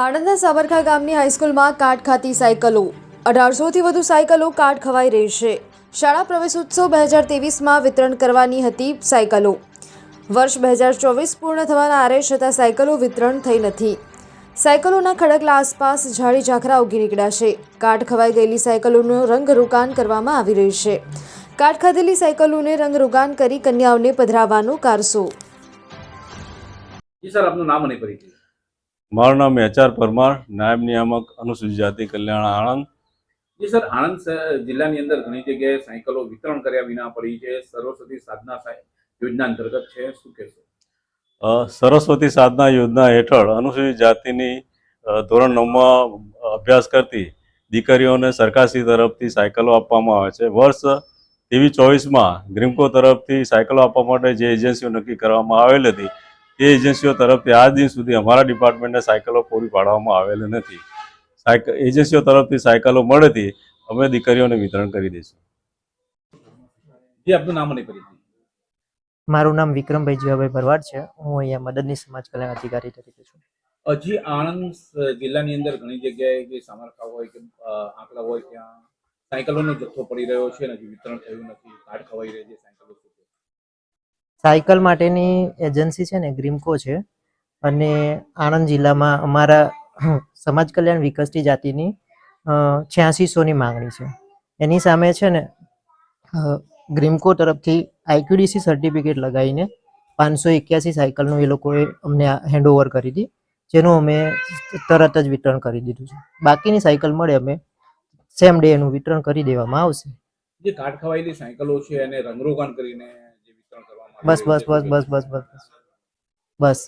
આણંદના સાબરખા ગામની હાઈસ્કૂલમાં કાટ ખાતી સાયકલો. અઢારસોથી વધુ સાયકલો કાટ ખવાઈ રહી છે. શાળા પ્રવેશોત્સવ બે હજાર તેવીસમાં વિતરણ કરવાની હતી સાયકલો. વર્ષ બે હજાર ચોવીસ પૂર્ણ થવાના આરે છતાં સાયકલો વિતરણ થઈ નથી. સાયકલોના ખડકલા આસપાસ ઝાડી ઝાખરા ઉગી નીકળ્યા છે. કાટ ખવાઈ ગયેલી સાયકલોનું રોકાણ કરવામાં આવી રહ્યું છે. કાટ ખાધેલી સાયકલોને રંગરોગાન કરી કન્યાઓને પધરાવવાનો કારસો. સર, આપનું નામ અને પરિચય. મારું નામ એચઆર પરમાર નાયબ નિયામક અનુસૂચિત જાતિ કલ્યાણ આણંદ. જી સર આણંદ જિલ્લાની અંદર ઘણી જગ્યાએ સાયકલો વિતરણ કર્યા વિના પડી છે. સરસ્વતી સાધના યોજના અંતર્ગત છે. શું કહેશો? સરસ્વતી સાધના યોજના હેઠળ અનુસૂચિત જાતિની ધોરણ નવમાં અભ્યાસ કરતી દીકરીઓને સરકારશ્રી તરફથી સાયકલો આપવામાં આવે છે. વર્ષ તેવીસ ચોવીસમાં ગ્રીમકો તરફથી સાયકલો આપવા માટે જે એજન્સીઓ નક્કી કરવામાં આવેલી હતી તે એજન્સીઓ તરફથી આજ દિન સુધી અમારા ડિપાર્ટમેન્ટને સાયકલો પૂરી પાડવામાં આવેલ નથી. સાયકલ એજન્સીઓ તરફથી સાયકલો મળેથી અમે દીકરીઓને વિતરણ કરી દઈશું. જી આપનું નામ અને પરિચય. મારું નામ વિક્રમભાઈ જીવાભાઈ ભરવાડ છે. હું અહીંયા મદદની સમાજ કલ્યાણ અધિકારી તરીકે છું. હજી આણંદ જિલ્લાની અંદર ઘણી જગ્યાએ જે સામરખા હોય કે આંકડા હોય ત્યાં સાયકલોનો જથ્થો પડી રહ્યો છે અને હજી વિતરણ થયું નથી. કાર્ડ ખવાઈ રહી છે સાયકલો? સાયકલ માટેની એજન્સી છે ને, ગ્રીમકો છે. અને આણંદ જિલ્લામાં અમારા સમાજ કલ્યાણ વિકસતી જાતિની છ્યાસીસોની માંગણી છે. એની સામે છે ને ગ્રીમકો તરફથી આઈક્યુડીસી સર્ટિફિકેટ લગાવીને પાંચસો એક્યાસી સાયકલનું એ લોકોએ અમને હેન્ડઓવર કરી હતી જેનું અમે તરત જ વિતરણ કરી દીધું છે. બાકીની સાયકલ મળે અમે સેમ ડે એનું વિતરણ કરી દેવામાં આવશે. જે કાટ ખવાયેલી સાયકલો છે એને રંગરોગાન કરીને બસ બસ બસ બસ બસ બસ બસ.